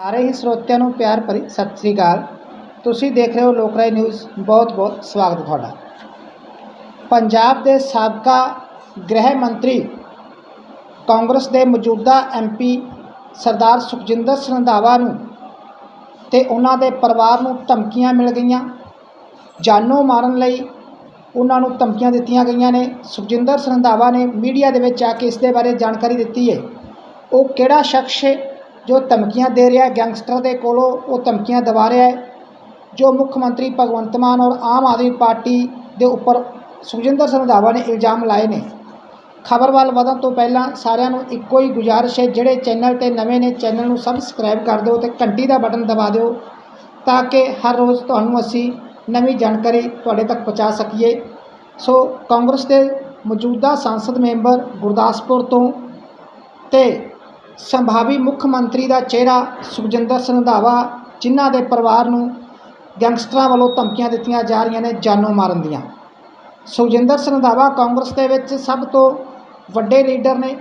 ਸਾਰੇ ਹੀ ਸਰੋਤਿਆਂ ਨੂੰ ਪਿਆਰ ਭਰੀ ਸਤਿ ਸ੍ਰੀ ਅਕਾਲ। ਤੁਸੀਂ ਦੇਖ ਰਹੇ ਹੋ ਲੋਕਰਾਏ ਨਿਊਜ਼। ਬਹੁਤ ਬਹੁਤ ਸਵਾਗਤ ਤੁਹਾਡਾ। ਪੰਜਾਬ ਦੇ ਸਾਬਕਾ ਗ੍ਰਹਿ ਮੰਤਰੀ ਕਾਂਗਰਸ ਦੇ ਮੌਜੂਦਾ ਐਮਪੀ ਸਰਦਾਰ ਸੁਖਜਿੰਦਰ ਸਿੰਘ ਨੂੰ ਤੇ ਉਹਨਾਂ ਦੇ ਪਰਿਵਾਰ ਨੂੰ ਧਮਕੀਆਂ ਮਿਲ ਗਈਆਂ। ਜਾਨੋਂ ਮਾਰਨ ਲਈ ਉਹਨਾਂ ਨੂੰ ਧਮਕੀਆਂ ਦਿੱਤੀਆਂ ਗਈਆਂ ਨੇ। ਸੁਖਜਿੰਦਰ ਸਿੰਘ ਨੇ ਮੀਡੀਆ ਦੇ ਵਿੱਚ ਆ ਕੇ ਇਸ ਦੇ ਬਾਰੇ ਜਾਣਕਾਰੀ ਦਿੱਤੀ ਹੈ। ਉਹ ਕਿਹੜਾ ਸ਼ਖਸ ਹੈ? ਜੋ ਧਮਕੀਆਂ ਦੇ ਰਿਹਾ ਹੈ, ਗੈਂਗਸਟਰ ਦੇ ਕੋਲੋਂ ਉਹ ਧਮਕੀਆਂ ਦਵਾ ਰਿਹਾ ਹੈ, ਜੋ ਮੁੱਖ ਮੰਤਰੀ ਭਗਵੰਤ ਮਾਨ ਔਰ ਆਮ ਆਦਮੀ ਪਾਰਟੀ ਦੇ ਉੱਪਰ ਸੁਖਜਿੰਦਰ ਸਿੰਘ ਨੇ ਇਲਜ਼ਾਮ ਲਾਏ ਨੇ। ਖਬਰ ਵੱਲ ਵਧਣ ਤੋਂ ਪਹਿਲਾਂ ਸਾਰਿਆਂ ਨੂੰ ਇੱਕੋ ਹੀ ਗੁਜ਼ਾਰਿਸ਼ ਹੈ, ਜਿਹੜੇ ਚੈਨਲ ਤੇ ਨਵੇਂ ਨੇ, ਚੈਨਲ ਨੂੰ ਸਬਸਕ੍ਰਾਈਬ ਕਰ ਦਿਓ ਤੇ ਘੰਟੀ ਦਾ ਬਟਨ ਦਬਾ ਦਿਓ ਤਾਂ ਕਿ ਹਰ ਰੋਜ਼ ਤੁਹਾਨੂੰ ਅਸੀਂ ਨਵੀਂ ਜਾਣਕਾਰੀ ਤੁਹਾਡੇ ਤੱਕ ਪਹੁੰਚਾ ਸਕੀਏ। ਸੋ ਕਾਂਗਰਸ ਦੇ ਮੌਜੂਦਾ ਸੰਸਦ ਮੈਂਬਰ ਗੁਰਦਾਸਪੁਰ ਤੋਂ ਤੇ ਸੰਭਾਵੀ ਮੁੱਖ ਮੰਤਰੀ ਦਾ ਚਿਹਰਾ ਸੁਖਜਿੰਦਰ ਸਿੰਘ ਰੰਧਾਵਾ ਜਿਨ੍ਹਾਂ ਦੇ ਪਰਿਵਾਰ ਨੂੰ ਗੈਂਗਸਟਰਾਂ ਵੱਲੋਂ ਧਮਕੀਆਂ ਦਿੱਤੀਆਂ ਜਾ ਰਹੀਆਂ ਨੇ ਜਾਨੋਂ ਮਾਰਨ ਦੀਆਂ। ਸੁਖਜਿੰਦਰ ਸਿੰਘ ਰੰਧਾਵਾ ਕਾਂਗਰਸ ਦੇ ਵਿੱਚ ਸਭ ਤੋਂ ਵੱਡੇ ਲੀਡਰ ਨੇ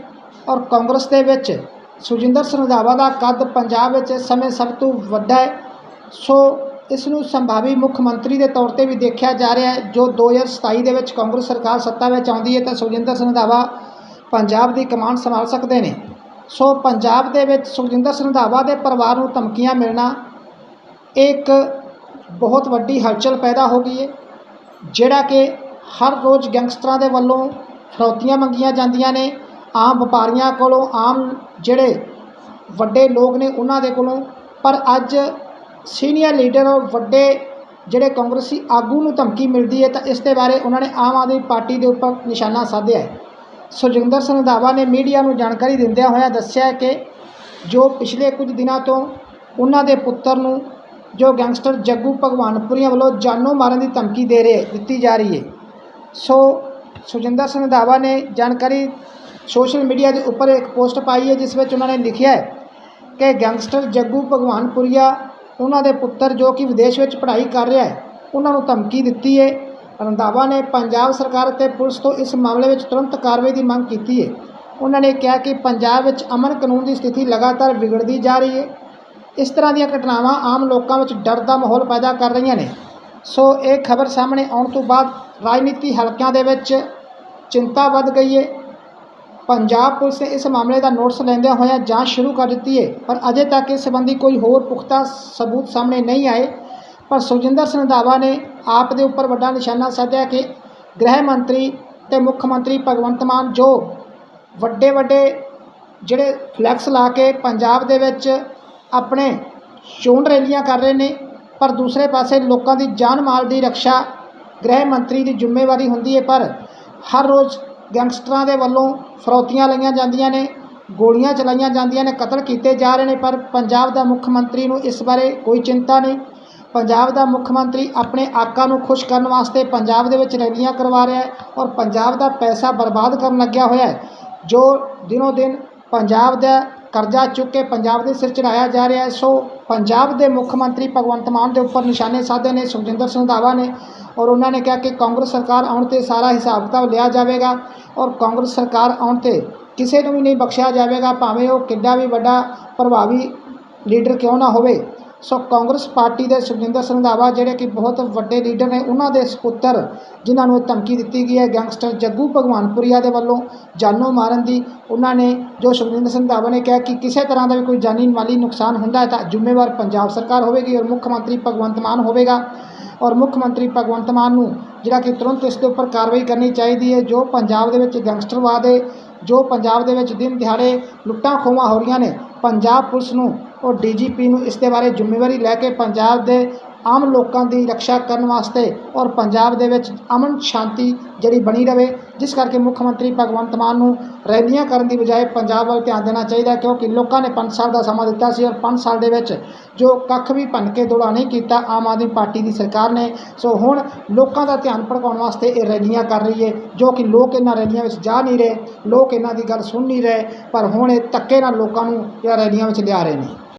ਔਰ ਕਾਂਗਰਸ ਦੇ ਵਿੱਚ ਸੁਖਜਿੰਦਰ ਸਿੰਘ ਰੰਧਾਵਾ ਦਾ ਕੱਦ ਪੰਜਾਬ ਵਿੱਚ ਇਸ ਸਮੇਂ ਸਭ ਤੋਂ ਵੱਡਾ ਹੈ। ਸੋ ਇਸ ਨੂੰ ਸੰਭਾਵੀ ਮੁੱਖ ਮੰਤਰੀ ਦੇ ਤੌਰ ਤੇ ਵੀ ਦੇਖਿਆ ਜਾ ਰਿਹਾ ਹੈ। ਜੋ 2027 ਦੇ ਵਿੱਚ ਕਾਂਗਰਸ ਸਰਕਾਰ ਸੱਤਾ ਵਿੱਚ ਆਉਂਦੀ ਹੈ ਤਾਂ ਸੁਖਜਿੰਦਰ ਸਿੰਘ ਰੰਧਾਵਾ ਪੰਜਾਬ ਦੀ ਕਮਾਂਡ ਸੰਭਾਲ ਸਕਦੇ ਨੇ। ਸੋ ਪੰਜਾਬ ਦੇ ਵਿੱਚ ਸੁਖਜਿੰਦਰ ਸਿੰਘ ਰੰਧਾਵਾ ਦੇ ਪਰਿਵਾਰ ਨੂੰ ਧਮਕੀਆਂ ਮਿਲਣਾ ਇੱਕ ਬਹੁਤ ਵੱਡੀ ਹਲਚਲ ਪੈਦਾ ਹੋ ਗਈ ਹੈ ਜਿਹੜਾ ਕਿ ਹਰ ਰੋਜ਼ ਗੈਂਗਸਟਰਾਂ ਦੇ ਵੱਲੋਂ ਫਰੌਤੀਆਂ ਮੰਗੀਆਂ ਜਾਂਦੀਆਂ ਨੇ, ਆਮ ਵਪਾਰੀਆਂ ਕੋਲੋਂ, ਆਮ ਜਿਹੜੇ ਵੱਡੇ ਲੋਕ ਨੇ ਉਹਨਾਂ ਦੇ ਕੋਲੋਂ। ਪਰ ਅੱਜ ਸੀਨੀਅਰ ਲੀਡਰ ਔਰ ਵੱਡੇ ਜਿਹੜੇ ਕਾਂਗਰਸੀ ਆਗੂ ਨੂੰ ਧਮਕੀ ਮਿਲਦੀ ਹੈ ਤਾਂ ਇਸ ਦੇ ਬਾਰੇ ਉਹਨਾਂ ਨੇ ਆਮ ਆਦਮੀ ਪਾਰਟੀ ਦੇ ਉੱਪਰ ਨਿਸ਼ਾਨਾ ਸਾਧਿਆ ਹੈ ਸੁਖਜਿੰਦਰ ਸਿੰਘ ਰੰਧਾਵਾ ਨੇ ਮੀਡੀਆ ਨੂੰ ਜਾਣਕਾਰੀ ਦਿੰਦਿਆਂ ਹੋਇਆ ਦੱਸਿਆ ਕਿ ਜੋ ਪਿਛਲੇ ਕੁਝ ਦਿਨਾਂ ਤੋਂ ਉਹਨਾਂ ਦੇ ਪੁੱਤਰ ਨੂੰ ਜੋ ਗੈਂਗਸਟਰ ਜੱਗੂ ਭਗਵਾਨਪੁਰੀਆ ਵੱਲੋਂ ਜਾਨੋਂ ਮਾਰਨ ਦੀ ਧਮਕੀ ਦੇ ਰਹੇ, ਦਿੱਤੀ ਜਾ ਰਹੀ ਹੈ। ਸੋ ਸੁਖਜਿੰਦਰ ਸਿੰਘ ਰੰਧਾਵਾ ਨੇ ਜਾਣਕਾਰੀ ਸੋਸ਼ਲ ਮੀਡੀਆ ਦੇ ਉੱਪਰ ਇੱਕ ਪੋਸਟ ਪਾਈ ਹੈ, ਜਿਸ ਵਿੱਚ ਉਹਨਾਂ ਨੇ ਲਿਖਿਆ ਹੈ ਕਿ ਗੈਂਗਸਟਰ ਜੱਗੂ ਭਗਵਾਨਪੁਰੀਆ, ਉਹਨਾਂ ਦੇ ਪੁੱਤਰ ਜੋ ਕਿ ਵਿਦੇਸ਼ ਵਿੱਚ ਪੜ੍ਹਾਈ ਕਰ ਰਿਹਾ ਹੈ, ਉਹਨਾਂ ਨੂੰ ਧਮਕੀ ਦਿੱਤੀ ਹੈ। ਰੰਧਾਵਾ ਨੇ ਪੰਜਾਬ ਸਰਕਾਰ ਅਤੇ ਪੁਲਿਸ ਤੋਂ ਇਸ ਮਾਮਲੇ ਵਿੱਚ ਤੁਰੰਤ ਕਾਰਵਾਈ ਦੀ ਮੰਗ ਕੀਤੀ ਹੈ। ਉਹਨਾਂ ਨੇ ਕਿਹਾ ਕਿ ਪੰਜਾਬ ਵਿੱਚ ਅਮਨ ਕਾਨੂੰਨ ਦੀ ਸਥਿਤੀ ਲਗਾਤਾਰ ਵਿਗੜਦੀ ਜਾ ਰਹੀ ਹੈ। ਇਸ ਤਰ੍ਹਾਂ ਦੀਆਂ ਘਟਨਾਵਾਂ ਆਮ ਲੋਕਾਂ ਵਿੱਚ ਡਰ ਦਾ ਮਾਹੌਲ ਪੈਦਾ ਕਰ ਰਹੀਆਂ ਨੇ। ਸੋ ਇਹ ਖਬਰ ਸਾਹਮਣੇ ਆਉਣ ਤੋਂ ਬਾਅਦ ਰਾਜਨੀਤੀ ਹਲਕਿਆਂ ਦੇ ਵਿੱਚ ਚਿੰਤਾ ਵੱਧ ਗਈ ਹੈ। ਪੰਜਾਬ ਪੁਲਿਸ ਨੇ ਇਸ ਮਾਮਲੇ ਦਾ ਨੋਟਿਸ ਲੈਂਦਿਆਂ ਹੋਇਆਂ ਜਾਂਚ ਸ਼ੁਰੂ ਕਰ ਦਿੱਤੀ ਹੈ, ਪਰ ਅਜੇ ਤੱਕ ਇਸ ਸੰਬੰਧੀ ਕੋਈ ਹੋਰ ਪੁਖਤਾ ਸਬੂਤ ਸਾਹਮਣੇ ਨਹੀਂ ਆਏ। ਪਰ ਸੁਖਜਿੰਦਰ ਸਿੰਘ ਰੰਧਾਵਾ ਨੇ ਆਪ ਦੇ ਉੱਪਰ ਵੱਡਾ ਨਿਸ਼ਾਨਾ ਸਾਧਿਆ ਕਿ ਗ੍ਰਹਿ ਮੰਤਰੀ ਤੇ ਮੁੱਖ ਮੰਤਰੀ ਭਗਵੰਤ ਮਾਨ ਜੋ ਵੱਡੇ ਵੱਡੇ ਜਿਹੜੇ ਫਲੈਕਸ ਲਾ ਕੇ ਪੰਜਾਬ ਦੇ ਵਿੱਚ ਆਪਣੇ ਚੋਣ ਰੈਲੀਆਂ ਕਰ ਰਹੇ ਨੇ, ਪਰ ਦੂਸਰੇ ਪਾਸੇ ਲੋਕਾਂ ਦੀ ਜਾਨ ਮਾਲ ਦੀ ਰੱਖਿਆ ਗ੍ਰਹਿ ਮੰਤਰੀ ਦੀ ਜ਼ਿੰਮੇਵਾਰੀ ਹੁੰਦੀ ਹੈ, ਪਰ ਹਰ ਰੋਜ਼ ਗੈਂਗਸਟਰਾਂ ਦੇ ਵੱਲੋਂ ਫਰੌਤੀਆਂ ਲਈਆਂ ਜਾਂਦੀਆਂ ਨੇ, ਗੋਲੀਆਂ ਚਲਾਈਆਂ ਜਾਂਦੀਆਂ ਨੇ, ਕਤਲ ਕੀਤੇ ਜਾ ਰਹੇ ਨੇ, ਪਰ ਪੰਜਾਬ ਦਾ ਮੁੱਖ ਮੰਤਰੀ ਨੂੰ ਇਸ ਬਾਰੇ ਕੋਈ ਚਿੰਤਾ ਨਹੀਂ। ਪੰਜਾਬ ਦਾ ਮੁੱਖ ਮੰਤਰੀ ਆਪਣੇ ਆਕਾ ਨੂੰ ਖੁਸ਼ ਕਰਨ ਵਾਸਤੇ ਪੰਜਾਬ ਦੇ ਵਿੱਚ ਰੈਲੀਆਂ ਕਰਵਾ ਰਿਹਾ ਹੈ ਔਰ ਪੰਜਾਬ ਦਾ ਪੈਸਾ ਬਰਬਾਦ ਕਰਨ ਲੱਗਿਆ ਹੋਇਆ ਹੈ, ਜੋ ਦਿਨੋ ਦਿਨ ਪੰਜਾਬ ਦਾ ਕਰਜ਼ਾ ਚੁੱਕ ਕੇ ਪੰਜਾਬ ਦੇ ਸਿਰ ਚੜਾਇਆ ਜਾ ਰਿਹਾ ਹੈ। ਸੋ ਪੰਜਾਬ ਦੇ ਮੁੱਖ ਮੰਤਰੀ ਭਗਵੰਤ ਮਾਨ ਦੇ ਉੱਪਰ ਨਿਸ਼ਾਨੇ ਸਾਧੇ ਨੇ, ਸੁਖਜਿੰਦਰ ਸਿੰਘ ਰੰਧਾਵਾ ਨੇ ਔਰ ਉਹਨਾਂ ਨੇ ਕਿਹਾ ਕਿ ਕਾਂਗਰਸ ਸਰਕਾਰ ਆਉਣ ਤੇ ਸਾਰਾ ਹਿਸਾਬ ਕਿਤਾਬ ਲਿਆ ਜਾਵੇਗਾ ਔਰ ਕਾਂਗਰਸ ਸਰਕਾਰ ਆਉਣ ਤੇ ਕਿਸੇ ਨੂੰ ਵੀ ਨਹੀਂ ਬਖਸ਼ਿਆ ਜਾਵੇਗਾ, ਭਾਵੇਂ ਉਹ ਕਿੱਡਾ ਵੀ ਵੱਡਾ ਪ੍ਰਭਾਵੀ ਲੀਡਰ ਕਿਉਂ ਨਾ ਹੋਵੇ। ਸੋ ਕਾਂਗਰਸ ਪਾਰਟੀ ਦੇ ਸੁਖਜਿੰਦਰ ਸਿੰਘ ਰੰਧਾਵਾ ਜਿਹੜੇ ਕਿ ਬਹੁਤ ਵੱਡੇ ਲੀਡਰ ਨੇ, ਉਹਨਾਂ ਦੇ ਸਪੁੱਤਰ ਜਿਨ੍ਹਾਂ ਨੂੰ ਧਮਕੀ ਦਿੱਤੀ ਗਈ ਹੈ, ਗੈਂਗਸਟਰ ਜੱਗੂ ਭਗਵਾਨਪੁਰੀਆ ਦੇ ਵੱਲੋਂ ਜਾਨੋਂ ਮਾਰਨ ਦੀ। ਉਹਨਾਂ ਨੇ ਜੋ ਸੁਖਜਿੰਦਰ ਸਿੰਘ ਰੰਧਾਵਾ ਨੇ ਕਿਹਾ ਕਿ ਕਿਸੇ ਤਰ੍ਹਾਂ ਦਾ ਵੀ ਕੋਈ ਜਾਨੀ ਮਾਲੀ ਨੁਕਸਾਨ ਹੁੰਦਾ ਹੈ ਤਾਂ ਜ਼ਿੰਮੇਵਾਰ ਪੰਜਾਬ ਸਰਕਾਰ ਹੋਵੇਗੀ ਔਰ ਮੁੱਖ ਮੰਤਰੀ ਭਗਵੰਤ ਮਾਨ ਹੋਵੇਗਾ। ਔਰ ਮੁੱਖ ਮੰਤਰੀ ਭਗਵੰਤ ਮਾਨ ਨੂੰ ਜਿਹੜਾ ਕਿ ਤੁਰੰਤ ਇਸ ਦੇ ਉੱਪਰ ਕਾਰਵਾਈ ਕਰਨੀ ਚਾਹੀਦੀ ਹੈ। ਜੋ ਪੰਜਾਬ ਦੇ ਵਿੱਚ ਗੈਂਗਸਟਰਵਾਦ ਹੈ, ਜੋ ਪੰਜਾਬ ਦੇ ਵਿੱਚ ਦਿਨ ਦਿਹਾੜੇ ਲੁੱਟਾਂ ਖੋਹਾਂ ਹੋ ਰਹੀਆਂ ਨੇ, ਪੰਜਾਬ ਪੁਲਿਸ ਨੂੰ ਔਰ ਡੀਜੀਪੀ ਨੂੰ ਇਸ ਦੇ ਬਾਰੇ ਜ਼ਿੰਮੇਵਾਰੀ ਲੈ ਕੇ ਪੰਜਾਬ ਦੇ ਆਮ ਲੋਕਾਂ ਦੀ ਰੱਖਿਆ ਕਰਨ ਵਾਸਤੇ ਔਰ ਪੰਜਾਬ ਦੇ ਵਿੱਚ ਅਮਨ ਸ਼ਾਂਤੀ ਜਿਹੜੀ ਬਣੀ ਰਵੇ, ਜਿਸ ਕਰਕੇ ਮੁੱਖ ਮੰਤਰੀ ਭਗਵੰਤ ਮਾਨ ਨੂੰ ਰੈਲੀਆਂ ਕਰਨ ਦੀ ਬਜਾਏ ਪੰਜਾਬ ਵੱਲ ਧਿਆਨ ਦੇਣਾ ਚਾਹੀਦਾ ਕਿਉਂਕਿ ਲੋਕਾਂ ਨੇ 5 ਸਾਲ ਦਾ ਸਮਾਂ ਦਿੱਤਾ ਸੀ ਔਰ 5 ਸਾਲ ਦੇ ਵਿੱਚ ਜੋ ਕੱਖ ਵੀ ਭੰਨ ਕੇ ਦੌੜਾ ਨਹੀਂ ਕੀਤਾ, ਆਮ ਆਦਮੀ ਪਾਰਟੀ ਦੀ ਸਰਕਾਰ ਨੇ। ਸੋ ਹੁਣ ਲੋਕਾਂ ਦਾ ਧਿਆਨ ਭੜਕਾਉਣ ਵਾਸਤੇ ਇਹ ਰੈਲੀਆਂ ਕਰ ਰਹੀ ਹੈ, ਜੋ ਕਿ ਲੋਕ ਇਹਨਾਂ ਰੈਲੀਆਂ ਵਿੱਚ ਜਾ ਨਹੀਂ ਰਹੇ, ਲੋਕ ਇਹਨਾਂ ਦੀ ਗੱਲ ਸੁਣ ਨਹੀਂ ਰਹੇ, ਪਰ ਹੁਣ ਇਹ ਧੱਕੇ ਨਾਲ ਲੋਕਾਂ ਨੂੰ ਇਹ ਰੈਲੀਆਂ ਵਿੱਚ ਲਿਆ ਰਹੇ ਨੇ।